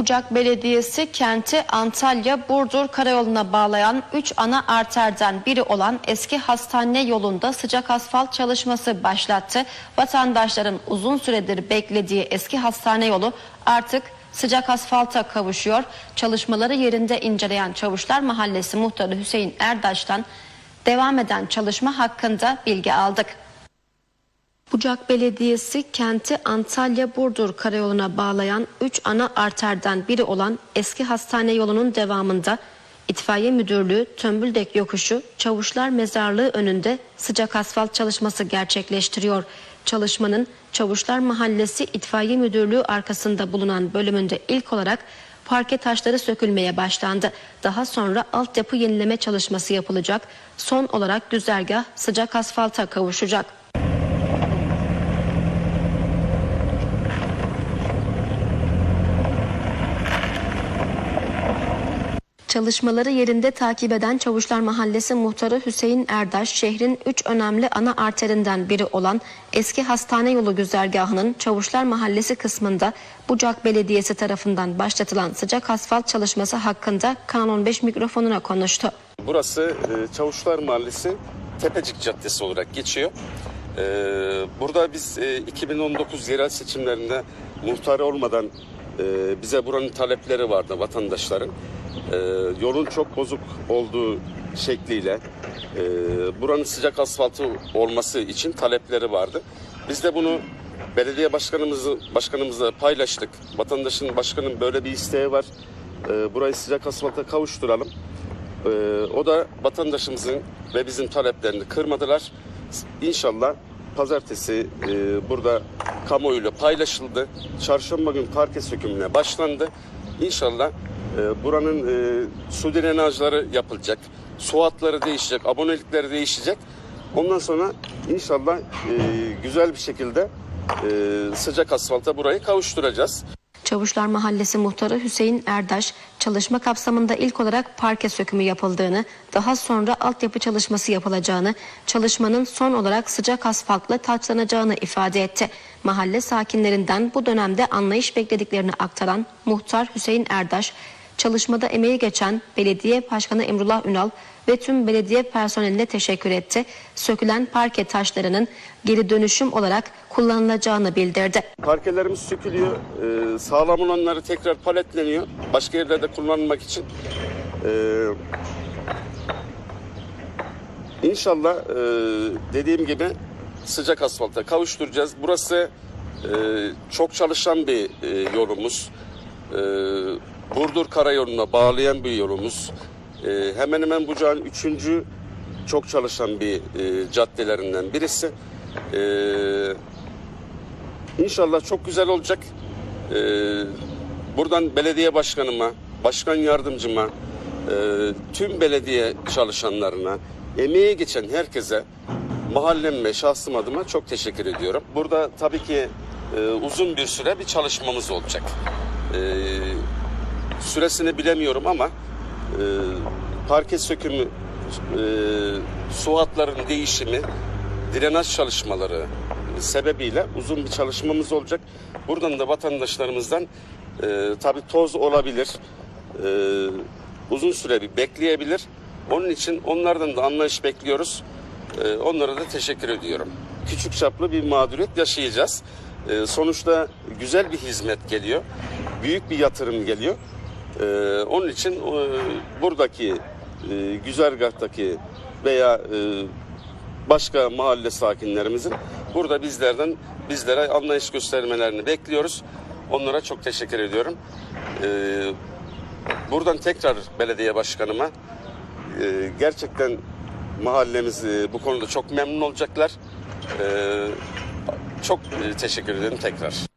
Bucak Belediyesi kenti Antalya Burdur karayoluna bağlayan 3 ana arterden biri olan eski hastane yolunda sıcak asfalt çalışması başlattı. Vatandaşların uzun süredir beklediği eski hastane yolu artık sıcak asfalta kavuşuyor. Çalışmaları yerinde inceleyen Çavuşlar Mahallesi muhtarı Hüseyin Erdaş'tan devam eden çalışma hakkında bilgi aldık. Bucak Belediyesi kenti Antalya Burdur karayoluna bağlayan 3 ana arterden biri olan eski hastane yolunun devamında İtfaiye Müdürlüğü Tömbüldek Yokuşu Çavuşlar Mezarlığı önünde sıcak asfalt çalışması gerçekleştiriyor. Çalışmanın Çavuşlar Mahallesi İtfaiye Müdürlüğü arkasında bulunan bölümünde ilk olarak parke taşları sökülmeye başlandı. Daha sonra altyapı yenileme çalışması yapılacak. Son olarak güzergah sıcak asfalta kavuşacak. Çalışmaları yerinde takip eden Çavuşlar Mahallesi muhtarı Hüseyin Erdaş, şehrin üç önemli ana arterinden biri olan eski hastane yolu güzergahının Çavuşlar Mahallesi kısmında Bucak Belediyesi tarafından başlatılan sıcak asfalt çalışması hakkında Kanun 5 mikrofonuna konuştu. Burası e, Çavuşlar Mahallesi Tepecik Caddesi olarak geçiyor. E, Burada biz e, 2019 yerel seçimlerinde muhtar olmadan e, bize buranın talepleri vardı vatandaşların. E, Yolun çok bozuk olduğu şekliyle e, buranın sıcak asfaltı olması için talepleri vardı. Biz de bunu belediye başkanımızı başkanımızla paylaştık. Vatandaşın başkanın böyle bir isteği var. E, Burayı sıcak asfalta kavuşturalım. Ee, o da vatandaşımızın ve bizim taleplerini kırmadılar. İnşallah pazartesi e, burada kamuoyuyla paylaşıldı. Çarşamba gün parke sökümüne başlandı. İnşallah e, buranın e, su drenajları yapılacak. Su hatları değişecek, abonelikleri değişecek. Ondan sonra inşallah e, güzel bir şekilde e, sıcak asfalta burayı kavuşturacağız. Çavuşlar Mahallesi muhtarı Hüseyin Erdaş, çalışma kapsamında ilk olarak parke sökümü yapıldığını, daha sonra altyapı çalışması yapılacağını, çalışmanın son olarak sıcak asfaltla taçlanacağını ifade etti. Mahalle sakinlerinden bu dönemde anlayış beklediklerini aktaran muhtar Hüseyin Erdaş, çalışmada emeği geçen belediye başkanı Emrullah Ünal ve tüm belediye personeline teşekkür etti. Sökülen parke taşlarının geri dönüşüm olarak kullanılacağını bildirdi. Parkelerimiz sökülüyor. Ee, sağlam olanları tekrar paletleniyor. Başka yerlerde kullanmak için. Ee, inşallah e, dediğim gibi sıcak asfalta kavuşturacağız. Burası e, çok çalışan bir e, yolumuz. E, Burdur Karayolu'na bağlayan bir yolumuz. E, hemen hemen Bucak'ın üçüncü çok çalışan bir e, caddelerinden birisi. E, İnşallah çok güzel olacak. Ee, buradan belediye başkanıma, başkan yardımcıma, e, tüm belediye çalışanlarına, emeği geçen herkese mahallem ve şahsım adıma çok teşekkür ediyorum. Burada tabii ki e, uzun bir süre bir çalışmamız olacak. E, süresini bilemiyorum ama e, parke sökümü, e, su hatlarının değişimi, drenaj çalışmaları sebebiyle uzun bir çalışmamız olacak. Buradan da vatandaşlarımızdan e, tabii toz olabilir, e, uzun süre bir bekleyebilir. Onun için onlardan da anlayış bekliyoruz. E, onlara da teşekkür ediyorum. Küçük çaplı bir mağduriyet yaşayacağız. E, sonuçta güzel bir hizmet geliyor, büyük bir yatırım geliyor. E, onun için e, buradaki e, güzergahtaki veya e, başka mahalle sakinlerimizin burada bizlerden bizlere anlayış göstermelerini bekliyoruz. Onlara çok teşekkür ediyorum. Ee, buradan tekrar belediye başkanıma e, gerçekten mahallemiz e, bu konuda çok memnun olacaklar. Ee, çok e, teşekkür ederim tekrar.